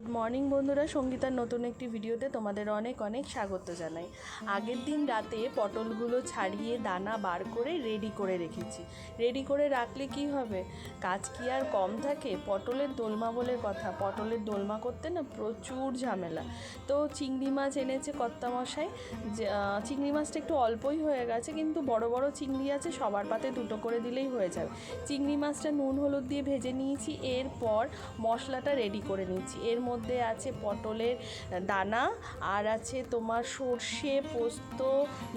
Morning বন্ধুরা। সঙ্গীতার নতুন একটি ভিডিওতে তোমাদের অনেক অনেক স্বাগত জানাই। আগের দিন রাতে পটলগুলো ছাড়িয়ে দানা বার করে রেডি করে রেখেছি। রেডি করে রাখলে কি হবে? কাজ কি আর কম থাকে? পটলের দোলমা বলে কথা। পটলের দোলমা করতে না প্রচুর ঝামেলা। তো চিংড়ি মাছ এনেছে কর্তামশাই। চিংড়ি মাছটা একটু অল্পই হয়ে গেছে, কিন্তু বড় বড় চিংড়ি আছে, সবার পাতে দুটো করে দিলেই হয়ে যাবে। চিংড়ি মাছটা নুন হলুদ দিয়ে ভেজে নিয়েছি। এরপর মশলাটা রেডি করে নিয়েছি। এর মধ্যে আছে পটলের দানা, আর আছে তোমার সর্ষে, পোস্ত,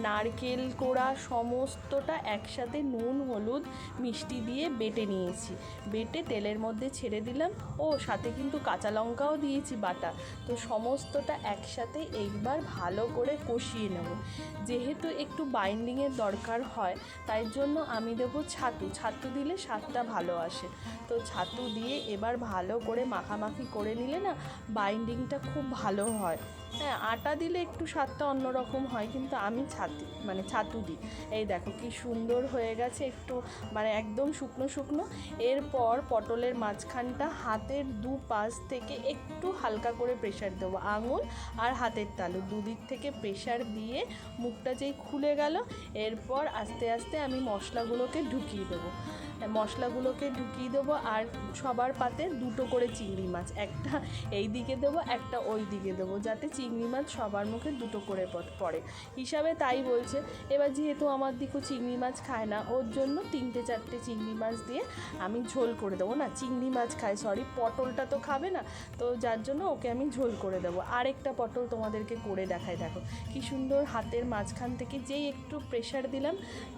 নারকেল কোড়া, সমস্তটা একসাথে নুন, হলুদ, মিষ্টি দিয়ে বেটে নিয়েছি। বেটে তেলের মধ্যে ছেড়ে দিলাম। ও, সাথে কিন্তু কাঁচা লঙ্কাও দিয়েছি বাটা। তো সমস্তটা একসাথে এইবার ভালো করে কষিয়ে নেব। যেহেতু একটু বাইন্ডিংয়ের দরকার হয়, তাই জন্য আমি দেবো ছাতু। ছাতু দিলে স্বাদটা ভালো আসে। তো ছাতু দিয়ে এবার ভালো করে মাখামাখি করে নিলে না বাইন্ডিংটা খুব ভালো হয়। হ্যাঁ আটা দিলে একটু স্বাদটা অন্যরকম হয়, কিন্তু আমি ছাতু মানে ছাতু দিই। এই দেখো কি সুন্দর হয়ে গেছে একটু মানে একদম শুকনো শুকনো। এরপর পটলের মাঝখানটা হাতের দু পাশ থেকে একটু হালকা করে প্রেশার দেবো, আঙুল আর হাতের তালু। দুদিক থেকে প্রেশার দিয়ে মুখটা যেই খুলে গেল, এরপর আস্তে আস্তে আমি মশলাগুলোকে ঢুকিয়ে দেবো। মশলাগুলোকে ঢুকিয়ে দেবো আর সবার পাতে দুটো করে চিংড়ি মাছ, একটা এই দিকে দেবো, একটা ওই দিকে দেবো, যাতে চিংড়ি মাছ সবার মুখে দুটো করে পড়ে। হিসাবে তাই বলছে, এবার যেহেতু আমার দিকেও চিংড়ি মাছ খায় না, ওর জন্য তিনটে চারটে চিংড়ি মাছ দিয়ে আমি ঝোল করে দেবো। না, চিংড়ি মাছ খায় সরি পটলটা তো খাবে না, তো যার জন্য ওকে আমি ঝোল করে দেবো। আরেকটা পটল তোমাদেরকে করে দেখাই, দেখো। কি সুন্দর হাতের মাঝখান থেকে যেই একটু প্রেশার দিলাম,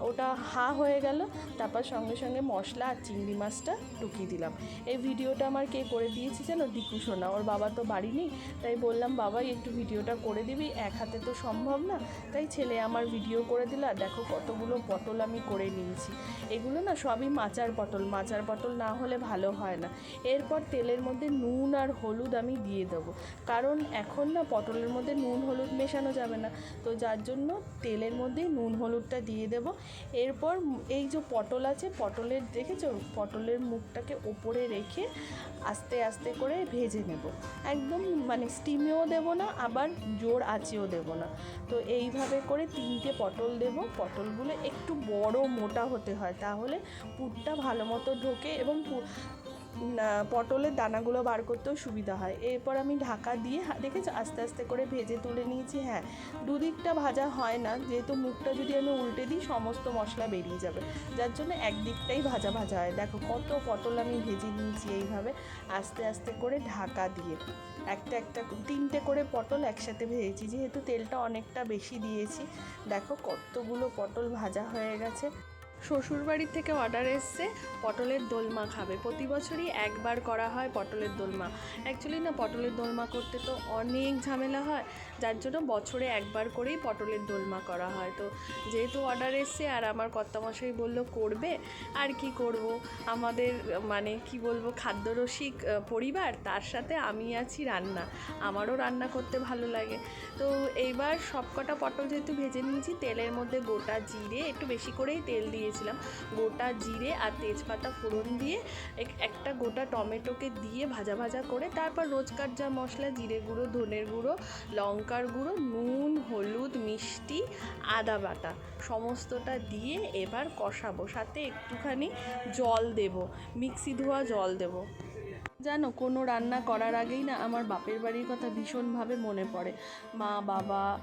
ওটা হা হয়ে গেল, তারপর সঙ্গে সঙ্গে মশলা আর চিংড়ি মাছটা ঢুকিয়ে দিলাম। এই ভিডিওটা আমার কে করে দিয়েছে যেন দীপু সোনা ওর বাবা তো বাড়ি নেই, তাই বললাম বাবাই একটু ভিডিওটা করে দিবি, এক হাতে তো সম্ভব না। তাই ছেলে আমার ভিডিও করে দিল, আর দেখো কতগুলো পটল আমি করে নিয়েছি। এগুলো না সবই মাচার পটল মাচার পটল না হলে ভালো হয় না। এরপর তেলের মধ্যে নুন আর হলুদ আমি দিয়ে দেবো, কারণ এখন না পটলের মধ্যে নুন হলুদ মেশানো যাবে না, তো যার জন্য তেলের মধ্যেই নুন হলুদটা দিয়ে দেব। এরপর এই যে পটল আছে, পটলের, দেখেছ? পটলের মুখটাকে ওপরে রেখে আস্তে আস্তে করে ভেজে নেব। একদম মানে স্টিমেও দেব না, আবার জোর আঁচেও দেব না। তো এইভাবে করে তিনটে পটল দেব। পটলগুলো একটু বড় মোটা হতে হয়, তাহলে পুরটা ভালো মতো ঢোকে এবং পটলের দানাগুলো বার করতেও সুবিধা হয়। এরপর আমি ঢাকা দিয়ে হা- দেখেছ? আস্তে আস্তে করে ভেজে তুলে নিয়েছি হ্যাঁ। দুদিকটা ভাজা হয় না, যেহেতু মুখটা যদি আমি উল্টে দিই, সমস্ত মশলা বেরিয়ে যাবে। যার জন্য একদিকটাই ভাজা ভাজা হয়। দেখো, কত পটল আমি ভেজে নিয়েছি এইভাবে। আস্তে আস্তে করে ঢাকা দিয়ে একটা একটা তিনটে করে পটল একসাথে ভেজেছি। যেহেতু তেলটা অনেকটা বেশি দিয়েছি, দেখো কতগুলো পটল ভাজা হয়ে গেছে। শ্বশুরবাড়ির থেকে অর্ডার এসছে, পটলের দোলমা খাবে। প্রতি বছরই একবার করা হয় পটলের দোলমা। অ্যাকচুয়ালি না, পটলের দোলমা করতে তো অনেক ঝামেলা হয়। যার জন্য বছরে একবার করেই পটলের দোলমা করা হয়। তো যেহেতু অর্ডার এসছে, আর আমার কর্তামশাই বলল, করবে? আর কি করব? আমাদের মানে কি বলব, খাদ্যরসিক পরিবার, তার সাথে আমি আছি রান্না। আমারও রান্না করতে ভালো লাগে। তো এইবার সবকটা পটল যেহেতু ভেজে নিয়েছি, তেলের মধ্যে গোটা জিরে, একটু বেশি করেই তেল দিয়েছিলাম গোটা জিরে আর তেজপাতা ফোড়ন দিয়ে, এক- একটা গোটা টমেটোকে দিয়ে ভাজা ভাজা করে, তারপর রোজকার যা মশলা, জিরে গুঁড়ো, ধনের গুঁড়ো, লঙ্কার গুঁড়ো, নুন, হলুদ, মিষ্টি, আদা বাটা সমস্তটা দিয়ে এবার কষাবো। সাথে একটুখানি জল দেব, মিক্সি ধোয়া জল দেবো। জানো, কোনো রান্না করার আগেই না আমার বাপের বাড়ির কথা ভীষণভাবে মনে পড়ে। মা, বাবা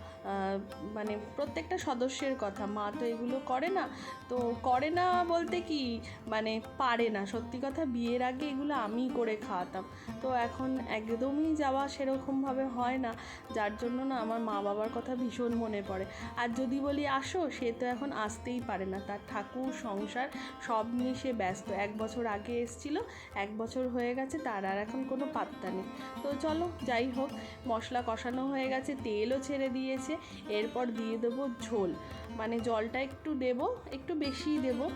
মানে প্রত্যেকটা সদস্যের কথা। মা তো এগুলো করে না। তো করে না বলতে কি মানে পারে না। সত্যি কথা, বিয়ের আগে এগুলো আমি করে খাওয়াতাম। তো এখন একদমই যাওয়া সেরকমভাবে হয় না। যার জন্য না আমার মা বাবার কথা ভীষণ মনে পড়ে। আর যদি বলি আসো, সে তো এখন আসতেই পারে না। তার ঠাকুর, সংসার সব নিয়ে সে ব্যস্ত। এক বছর আগে এসছিল, এক বছর হয়ে গেছে তার আর এখন কোনো পাত্তা নেই। তো চলো, যাই হোক, মশলা কষানো হয়ে গেছে, তেলও ছেড়ে দিয়েছে, এরপর দিয়ে দেবো ঝোল। মানে জলটা একটু দেবো, একটু বেশিই দেবো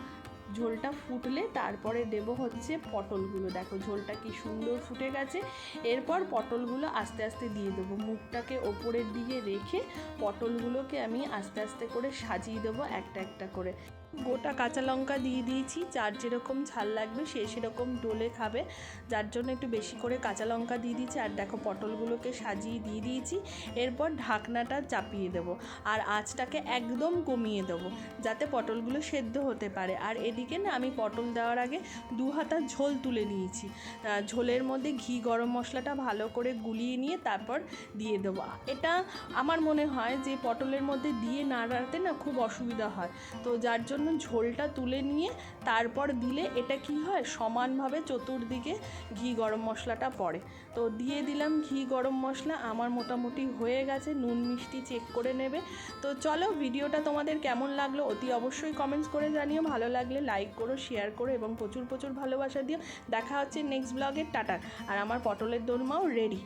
ঝোলটা ফুটলে তারপরে দেব হচ্ছে পটলগুলো। দেখো ঝোলটা কি সুন্দর ফুটে গেছে। এরপর পটলগুলো আস্তে আস্তে দিয়ে দেবো। মুখটাকে ওপরের দিকে রেখে পটলগুলোকে আমি আস্তে আস্তে করে সাজিয়ে দেবো একটা একটা করে। গোটা কাঁচা লঙ্কা দিয়ে দিয়েছি। যার যেরকম ঝাল লাগবে সে সেরকম ডোলে খাবে। যার জন্য একটু বেশি করে কাঁচা লঙ্কা দিয়ে দিয়েছি। আর দেখো পটলগুলোকে সাজিয়ে দিয়ে দিয়েছি। এরপর ঢাকনাটা চাপিয়ে দেবো। আর আঁচটাকে একদম কমিয়ে দেবো। যাতে পটলগুলো সেদ্ধ হতে পারে। আর এদিকে না আমি পটল দেওয়ার আগে দু হাতা ঝোল তুলে নিয়েছি। ঝোলের মধ্যে ঘি, গরম মশলাটা ভালো করে গুলিয়ে নিয়ে তারপর দিয়ে দেবো। এটা আমার মনে হয় যে পটলের মধ্যে দিয়ে নাড়াতে না খুব অসুবিধা হয়। তো যার জন্য ঝোলটা তুলে নিয়ে তারপর দিলে এটা কি হয়? সমানভাবে চতুর্দিকে ঘি, গরম মশলাটা পড়ে। তো দিয়ে দিলাম ঘি, গরম মশলা। আমার মোটামুটি হয়ে গেছে। নুন, মিষ্টি চেক করে নেবে। তো চলো, ভিডিওটা তোমাদের কেমন লাগল অতি অবশ্যই কমেন্টস করে জানিও। ভালো লাগলে লাইক করো শেয়ার করো এবং প্রচুর প্রচুর ভালোবাসা দিও। দেখা হচ্ছে নেক্সট ব্লগের টাটা। আর আমার পটলের দোরমাও রেডি